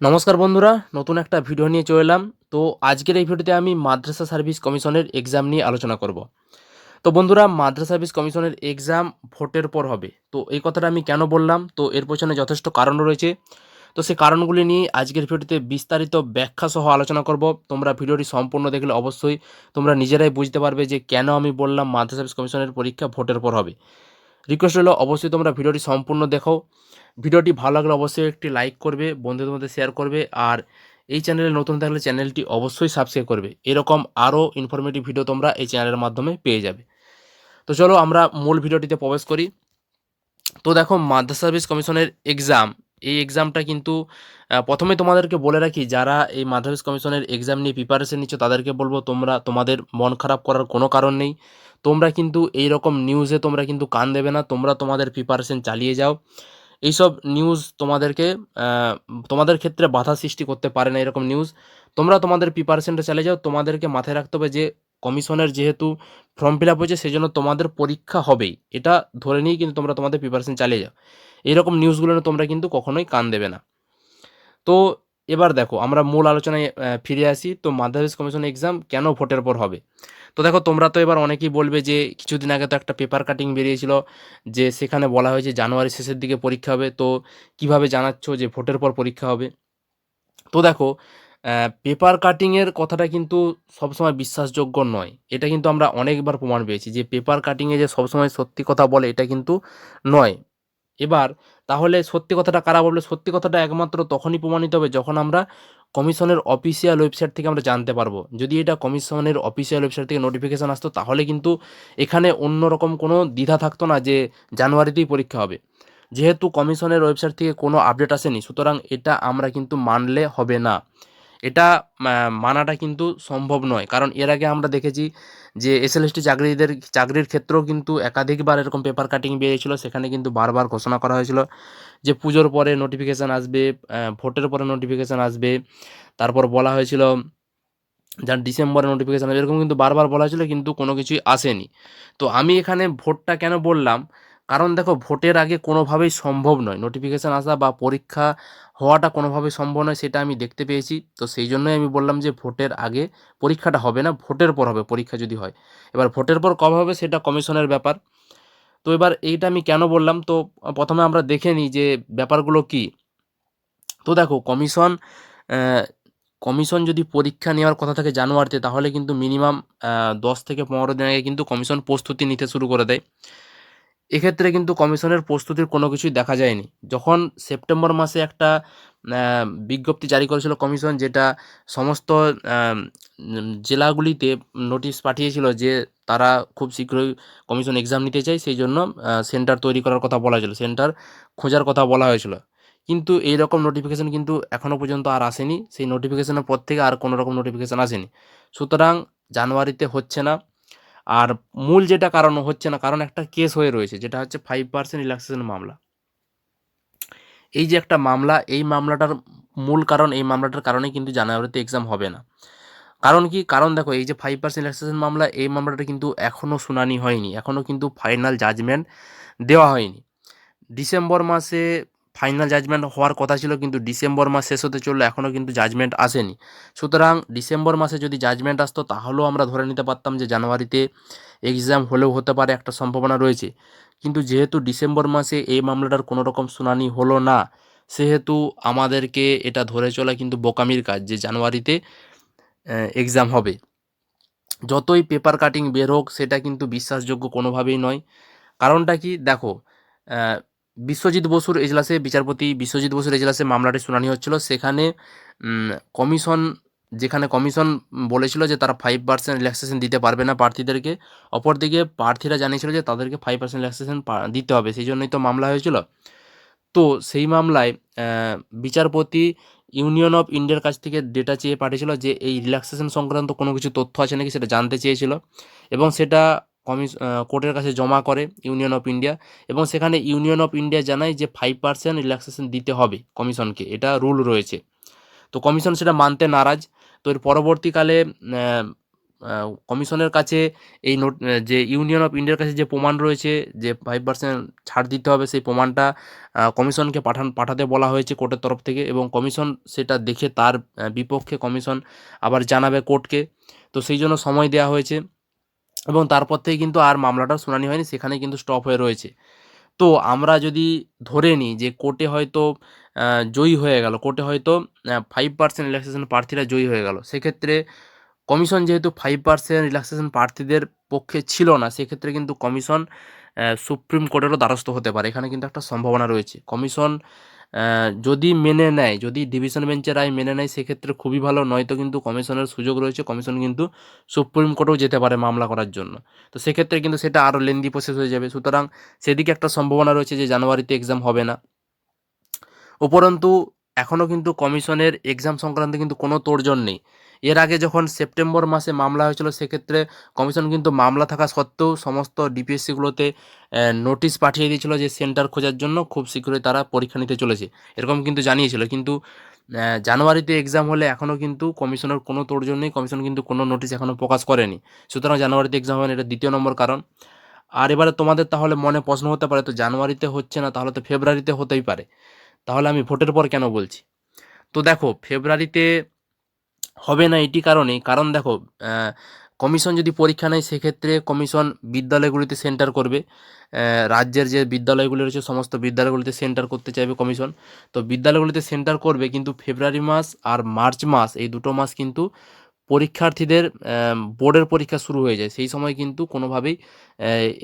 নমস্কার বন্ধুরা, নতুন একটা ভিডিও নিয়ে চলে এলাম। তো আজকের এই ভিডিওতে আমি মাদ্রাসা সার্ভিস কমিশনের এক্সাম নিয়ে আলোচনা করব। তো বন্ধুরা, মাদ্রাসা সার্ভিস কমিশনের এক্সাম ভোটের পর হবে। তো এই কথাটা আমি কেন বললাম? তো এর পেছনে যথেষ্ট কারণ রয়েছে। তো সেই কারণগুলি নিয়ে আজকের ভিডিওতে বিস্তারিত ব্যাখ্যা সহ আলোচনা করব। তোমরা ভিডিওটি সম্পূর্ণ দেখলে অবশ্যই তোমরা নিজেরাই বুঝতে পারবে যে কেন আমি বললাম মাদ্রাসা সার্ভিস কমিশনের পরীক্ষা ভোটের পর হবে। রিকোয়েস্ট হলো অবশ্যই তোমরা ভিডিওটি সম্পূর্ণ দেখো। ভিডিওটি ভালো লাগলে অবশ্যই একটি লাইক করবে, বন্ধুদের মধ্যে শেয়ার করবে, আর এই চ্যানেলে নতুন থাকলে চ্যানেলটি অবশ্যই সাবস্ক্রাইব করবে। এরকম আরও ইনফরমেটিভ ভিডিও তোমরা এই চ্যানেলের মাধ্যমে পেয়ে যাবে। তো চলো আমরা মূল ভিডিওটিতে প্রবেশ করি। তো দেখো, মাদ্রাসা সার্ভিস কমিশনের এক্সাম এই এক্সামটা কিন্তু প্রথমে তোমাদেরকে বলে রাখি, যারা এই সার্ভিস কমিশনের এক্সাম নিয়ে প্রিপারেশন নিচ্ছ, তাদেরকে বলব তোমরা, তোমাদের মন খারাপ করার কোনো কারণ নেই। তোমরা কিন্তু এই রকম নিউজে তোমরা কিন্তু কান দেবে না, তোমরা তোমাদের প্রিপারেশন চালিয়ে যাও। এইসব নিউজ তোমাদেরকে তোমাদের ক্ষেত্রে বাধা সৃষ্টি করতে পারে না এরকম নিউজ তোমরা তোমাদের প্রিপারেশনটা চালিয়ে যাও, তোমাদেরকে মাথায় রাখতে হবে যে কমিশনের যেহেতু ফর্ম ফিল আপ হয়েছে সেই জন্য তোমাদের পরীক্ষা হবেই। এটা ধরে নিয়েই কিন্তু তোমরা তোমাদের প্রিপারেশন চালিয়ে যাও। এইরকম নিউজগুলো নিয়ে তোমরা কিন্তু কখনোই কান দেবে না। তো এবার দেখো, আমরা মূল আলোচনায় ফিরে আসি। তো মাধ্যমিক কমিশন এক্সাম কেন ভোটের পর হবে? তো দেখো, তোমরা তো এবার অনেকেই বলবে যে, কিছুদিন আগে তো একটা পেপার কাটিং বেরিয়েছিল, যে সেখানে বলা হয়েছে জানুয়ারি শেষের দিকে পরীক্ষা হবে। তো কীভাবে জানাচ্ছ যে ভোটের পর পরীক্ষা হবে? তো দেখো পেপার কাটিংয়ের কথাটা কিন্তু সবসময় বিশ্বাসযোগ্য নয়। এটা কিন্তু আমরা অনেকবার প্রমাণ পেয়েছি যে পেপার কাটিংয়ে যে সবসময় সত্যি কথা বলে, এটা কিন্তু নয়। এবার তাহলে সত্যি কথাটা কারা বলবে? সত্যি কথাটা একমাত্র তখনই প্রমাণিত হবে যখন আমরা কমিশনের অফিসিয়াল ওয়েবসাইট থেকে আমরা জানতে পারব। যদি এটা কমিশনের অফিসিয়াল ওয়েবসাইট থেকে নোটিফিকেশান আসতো, তাহলে কিন্তু এখানে অন্য রকম কোনো দ্বিধা থাকতো না যে জানুয়ারিতেই পরীক্ষা হবে। যেহেতু কমিশনের ওয়েবসাইট থেকে কোনো আপডেট আসেনি, সুতরাং এটা আমরা কিন্তু মানলে হবে না। এটা মানাটা কিন্তু সম্ভব নয়। কারণ এর আগে আমরা দেখেছি যে এসএলএসটি চাকরিদের, চাকরির ক্ষেত্রেও কিন্তু একাধিকবার এরকম পেপার কাটিং বেরিয়েছিল। সেখানে কিন্তু বারবার ঘোষণা করা হয়েছিল যে পুজোর পরে নোটিফিকেশান আসবে ভোটের পরে নোটিফিকেশান আসবে। তারপর বলা হয়েছিল যার ডিসেম্বরে নোটিফিকেশান আসবে, এরকম কিন্তু বারবার বলা হয়েছিল, কিন্তু কোনো কিছুই আসেনি। তো আমি এখানে ভোটটা কেন বললাম? কারণ দেখো ভোটের আগে কোনোভাবেই সম্ভব নয়। নোটিফিকেশান আসা বা পরীক্ষা হওয়াটা কোনোভাবেই সম্ভব নয় সেটা আমি দেখতে পেয়েছি। তো সেই জন্যই আমি বললাম যে ভোটের আগে পরীক্ষাটা হবে না, ভোটের পর হবে পরীক্ষা যদি হয়। এবার ভোটের পর কবে হবে সেটা কমিশনের ব্যাপার। তো এবার এইটা আমি কেন বললাম? তো প্রথমে আমরা দেখে নিই যে ব্যাপারগুলো কি। তো দেখো কমিশন কমিশন যদি পরীক্ষা নেওয়ার কথা থাকে জানুয়ারিতে তাহলে কিন্তু মিনিমাম দশ থেকে পনেরো দিন আগে কিন্তু কমিশন প্রস্তুতি নিতে শুরু করে দেয়। এক্ষেত্রে কিন্তু কমিশনের প্রস্তুতির কোনো কিছুই দেখা যায়নি। যখন সেপ্টেম্বর মাসে একটা বিজ্ঞপ্তি জারি করেছিল কমিশন, যেটা সমস্ত জেলাগুলিতে নোটিশ পাঠিয়েছিল যে তারা খুব শীঘ্রই কমিশন এক্সাম নিতে চায়, সেই জন্য সেন্টার তৈরি করার কথা বলা হয়েছিল সেন্টার খোঁজার কথা বলা হয়েছিল। কিন্তু এই রকম নোটিফিকেশন কিন্তু এখনও পর্যন্ত আর আসেনি, সেই নোটিফিকেশনের পর থেকে আর কোনো রকম নোটিফিকেশান আসেনি। সুতরাং জানুয়ারিতে হচ্ছে না আর মূল যেটা কারণ হচ্ছে না, কারণ একটা কেস হয়ে রয়েছে, যেটা হচ্ছে ফাইভ পার্সেন্ট রিল্যাক্সেশন মামলা। এই যে একটা মামলা, এই মামলাটার মূল কারণ, এই মামলাটার কারণে কিন্তু জানুয়ারিতে এক্সাম হবে না। কারণ কি? কারণ দেখো, এই যে ফাইভ পার্সেন্ট রিল্যাক্সেশন মামলা, এই মামলাটা কিন্তু এখনও শুনানি হয়নি এখনও কিন্তু ফাইনাল জাজমেন্ট দেওয়া হয়নি। ডিসেম্বর মাসে ফাইনাল জাজমেন্ট হওয়ার কথা ছিল, কিন্তু ডিসেম্বর মাস শেষ হতে চলল এখনও কিন্তু জাজমেন্ট আসেনি। সুতরাং ডিসেম্বর মাসে যদি জাজমেন্ট আসতো, তাহলেও আমরা ধরে নিতে পারতাম যে জানুয়ারিতে এক্সাম হলেও হতে পারে একটা সম্ভাবনা রয়েছে। কিন্তু যেহেতু ডিসেম্বর মাসে এই মামলাটার কোনো রকম শুনানি হলো না, সেহেতু আমাদেরকে এটা ধরে চলা কিন্তু বোকামির কাজ যে জানুয়ারিতে এক্সাম হবে। যতই পেপার কাটিং বের হোক, সেটা কিন্তু বিশ্বাসযোগ্য কোনোভাবেই নয়। কারণটা কি? দেখো বিশ্বজিৎ বসুর এজলাসে বিচারপতি বিশ্বজিৎ বসুর এজলাসে মামলাটি শুনানি হচ্ছিল। সেখানে কমিশন, যেখানে কমিশন বলেছিল যে তারা ফাইভ পার্সেন্ট রিল্যাক্সেশন দিতে পারবে না প্রার্থীদেরকে। অপরদিকে প্রার্থীরা জানিয়েছিল যে তাদেরকে ফাইভ পার্সেন্ট রিল্যাক্সেশন দিতে হবে, সেই জন্যই তো মামলা হয়েছিল। তো সেই মামলায় বিচারপতি ইউনিয়ন অফ ইন্ডিয়ার কাছ থেকে ডেটা চেয়ে পাঠিয়েছিল যে এই রিল্যাক্সেশন সংক্রান্ত কোনো কিছু তথ্য আছে নাকি সেটা জানতে চেয়েছিল। এবং সেটা কমিশ কোর্টের কাছে জমা করে ইউনিয়ন অফ ইন্ডিয়া এবং সেখানে ইউনিয়ন অফ ইন্ডিয়া জানায় যে ফাইভ পার্সেন্ট রিল্যাক্সেশন দিতে হবে কমিশনকে। এটা রুল রয়েছে। তো কমিশন সেটা মানতে নারাজ। তো এর পরবর্তীকালে কমিশনের কাছে এই নোট, যে ইউনিয়ন অফ ইন্ডিয়ার কাছে যে প্রমাণ রয়েছে যে ফাইভ পার্সেন্ট ছাড় দিতে হবে সেই প্রমাণটা কমিশনকে পাঠান, পাঠাতে বলা হয়েছে কোর্টের তরফ থেকে এবং কমিশন সেটা দেখে তার বিপক্ষে কমিশন আবার জানাবে কোর্টকে। তো সেই জন্য সময় দেওয়া হয়েছে। এবং তারপর থেকে কিন্তু আর মামলাটা শুনানি হয়নি, সেখানে কিন্তু স্টপ হয়ে রয়েছে। তো আমরা যদি ধরে নিই যে কোর্টে হয়তো জয়ী হয়ে গেল, কোর্টে হয়তো ফাইভ পার্সেন্ট রিল্যাক্সেশন প্রার্থীরা জয়ী হয়ে গেল, সেক্ষেত্রে কমিশন যেহেতু ফাইভ পার্সেন্ট রিল্যাক্সেশন প্রার্থীদের পক্ষে ছিল না, সেক্ষেত্রে কিন্তু কমিশন সুপ্রিম কোর্টেরও দ্বারস্থ হতে পারে, এখানে কিন্তু একটা সম্ভাবনা রয়েছে। কমিশন যদি মেনে নেয়, যদি ডিভিশন বেঞ্চের রায় মেনে নেয়, সেক্ষেত্রে খুবই ভালো। নয়তো কিন্তু কমিশনের সুযোগ রয়েছে, কমিশন কিন্তু সুপ্রিম কোর্টেও যেতে পারে মামলা করার জন্য। তো সেক্ষেত্রে কিন্তু সেটা আরও লেন্দি প্রসেস হয়ে যাবে। সুতরাং সেদিকে একটা সম্ভাবনা রয়েছে যে জানুয়ারিতে এক্সাম হবে না। উপরন্তু এখনও কিন্তু কমিশনের এক্সাম সংক্রান্ত কিন্তু কোনো তোড়জোড় নেই। এর আগে যখন সেপ্টেম্বর মাসে মামলা হয়েছিল, সেক্ষেত্রে কমিশন কিন্তু মামলা থাকা সত্ত্বেও সমস্ত ডিপিএসসিগুলোতে নোটিশ পাঠিয়ে দিয়েছিল যে সেন্টার খোঁজার জন্য খুব শীঘ্রই তারা পরীক্ষা নিতে চলেছে। এরকম কিন্তু জানিয়েছিল। কিন্তু জানুয়ারিতে এক্সাম হলে এখনও কিন্তু কমিশনের কোনো তোড়জোড় নেই, কমিশন কিন্তু কোনো নোটিশ এখনও প্রকাশ করেনি। সুতরাং জানুয়ারিতে এক্সাম হবে এটা দ্বিতীয় নম্বর কারণ। আর এবারে তোমাদের তাহলে মনে প্রশ্ন হতে পারে, তো জানুয়ারিতে হচ্ছে না, তাহলে তো ফেব্রুয়ারিতে হতেই পারে। তাহলে আমি ভোটের পর কেন বলছি? তো দেখো, ফেব্রুয়ারিতে হবে না এটি কারণেই কারণ দেখো কমিশন যদি পরীক্ষা নেয়, সেক্ষেত্রে কমিশন বিদ্যালয়গুলিতে সেন্টার করবে। রাজ্যের যে বিদ্যালয়গুলি রয়েছে, সমস্ত বিদ্যালয়গুলিতে সেন্টার করতে চাইবে কমিশন। তো বিদ্যালয়গুলিতে সেন্টার করবে, কিন্তু ফেব্রুয়ারি মাস আর মার্চ মাস, এই দুটো মাস কিন্তু পরীক্ষার্থীদের বোর্ডের পরীক্ষা শুরু হয়ে যায়। সেই সময় কিন্তু কোনোভাবেই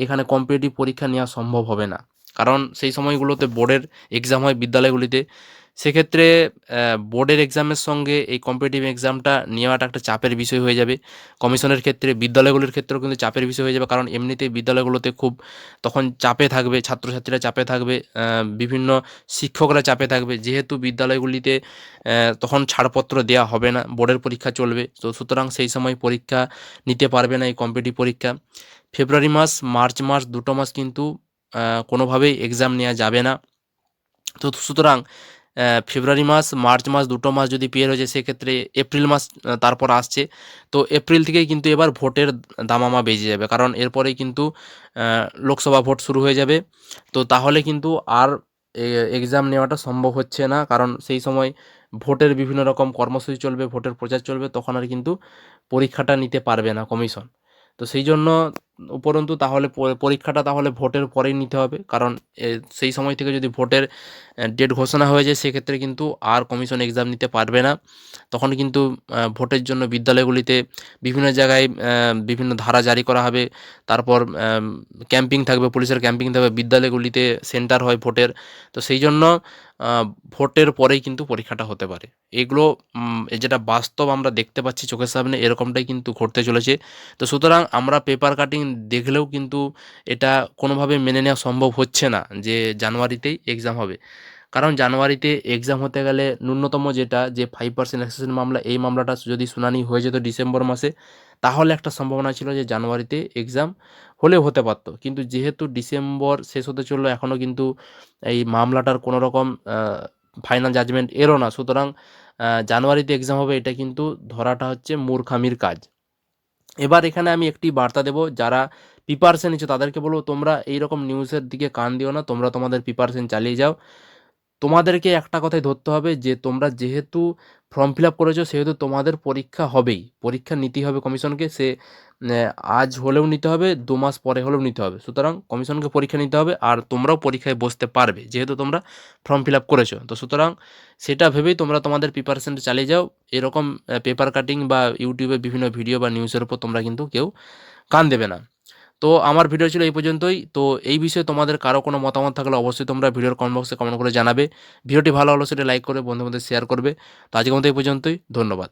এখানে কম্পিটিটিভ পরীক্ষা নেওয়া সম্ভব হবে না। কারণ সেই সময়গুলোতে বোর্ডের এক্সাম হয় বিদ্যালয়গুলিতে। সেক্ষেত্রে বোর্ডের এক্সামের সঙ্গে এই কম্পিটিটিভ এক্সামটা নেওয়াটা একটা চাপের বিষয় হয়ে যাবে। কমিশনের ক্ষেত্রে, বিদ্যালয়গুলির ক্ষেত্রেও কিন্তু চাপের বিষয় হয়ে যাবে কারণ এমনিতেই বিদ্যালয়গুলোতে খুব তখন চাপে থাকবে, ছাত্রছাত্রীরা চাপে থাকবে বিভিন্ন শিক্ষকরা চাপে থাকবে। যেহেতু বিদ্যালয়গুলিতে তখন ছাড়পত্র দেওয়া হবে না, বোর্ডের পরীক্ষা চলবে। তো সুতরাং সেই সময় পরীক্ষা নিতে পারবে না এই কম্পিটিভ পরীক্ষা। ফেব্রুয়ারি মাস, মার্চ মাস দুটো মাস কিন্তু কোনোভাবেই এক্সাম নেওয়া যাবে না। তো সুতরাং ফেব্রুয়ারি মাস মার্চ মাস দুটো মাস যদি পেয়ে রয়েছে সেক্ষেত্রে এপ্রিল মাস তারপর আসছে। তো এপ্রিল থেকেই কিন্তু এবার ভোটের দামামা বেজে যাবে। কারণ এরপরে কিন্তু লোকসভা ভোট শুরু হয়ে যাবে। তো তাহলে কিন্তু আর এক্সাম নেওয়াটা সম্ভব হচ্ছে না। কারণ সেই সময় ভোটের বিভিন্ন রকম কর্মসূচি চলবে, ভোটের প্রচার চলবে, তখন আর কিন্তু পরীক্ষাটা নিতে পারবে না কমিশন। তো সেই জন্য উপরন্তু তাহলে পরীক্ষাটা তাহলে ভোটের পরেই নিতে হবে। কারণ সেই সময় থেকে যদি ভোটের ডেট ঘোষণা হয়ে যায়, সেক্ষেত্রে কিন্তু আর কমিশন এক্সাম নিতে পারবে না। তখন কিন্তু ভোটের জন্য বিদ্যালয়গুলিতে বিভিন্ন জায়গায় বিভিন্ন ধারা জারি করা হবে। তারপর ক্যাম্পিং থাকবে, পুলিশের ক্যাম্পিং থাকবে, বিদ্যালয়গুলিতে সেন্টার হয় ভোটের। তো সেই জন্য ভোটের পরেই কিন্তু পরীক্ষাটা হতে পারে। এগুলো যেটা বাস্তব আমরা দেখতে পাচ্ছি চোখের সামনে, এরকমটাই কিন্তু ঘটতে চলেছে। তো সুতরাং আমরা পেপার কাটিং দেখলেও কিন্তু এটা কোনোভাবে মেনে নেওয়া সম্ভব হচ্ছে না যে জানুয়ারিতেই এক্সাম হবে। কারণ জানুয়ারিতে এক্সাম হতে গেলে ন্যূনতম যেটা, যে ফাইভ পার্সেন্ট অ্যাক্সেশন মামলা, এই মামলাটা যদি শুনানি হয়ে যেত ডিসেম্বর মাসে, তাহলে একটা সম্ভাবনা ছিল যে জানুয়ারিতে এক্সাম হলেও হতে পারতো। কিন্তু যেহেতু ডিসেম্বর শেষ হতে চলল এখনও কিন্তু এই মামলাটার কোনো রকম ফাইনাল জাজমেন্ট এরও না। সুতরাং জানুয়ারিতে এক্সাম হবে, এটা কিন্তু ধরাটা হচ্ছে মূর্খামির কাজ। এবার এখানে আমি একটি বার্তা দেব। যারা প্রিপারেশন নিচ্ছে, তাদেরকে বলব, তোমরা এই রকম নিউজের দিকে কান দিও না, তোমরা তোমাদের প্রিপারেশন চালিয়ে যাও। তোমাদেরকে একটা কথাই ধরতে হবে যে, তোমরা যেহেতু ফর্ম ফিল আপ করেছ, সেহেতু তোমাদের পরীক্ষা হবেই। পরীক্ষা নিতেই হবে কমিশনকে। সে আজ হলেও নিতে হবে, দু মাস পরে হলেও নিতে হবে। সুতরাং কমিশনকে পরীক্ষা নিতে হবে আর তোমরাও পরীক্ষায় বসতে পারবে, যেহেতু তোমরা ফর্ম ফিল আপ করেছ। তো সুতরাং সেটা ভেবেই তোমরা তোমাদের প্রিপারেশনটা চালিয়ে যাও। এরকম পেপার কাটিং বা ইউটিউবে বিভিন্ন ভিডিও বা নিউজের উপর তোমরা কিন্তু কেউ কান দেবে না। তো আমার ভিডিও ছিল এই পর্যন্তই। তো এই বিষয়ে তোমাদের কারও কোনো মতামত থাকলে অবশ্যই তোমরা ভিডিওর কমেন্ট বক্সে কমেন্ট করে জানাবে। ভিডিওটি ভালো হলো সেটা লাইক করে বন্ধু শেয়ার করবে। তো আজকের মতো এই পর্যন্তই। ধন্যবাদ।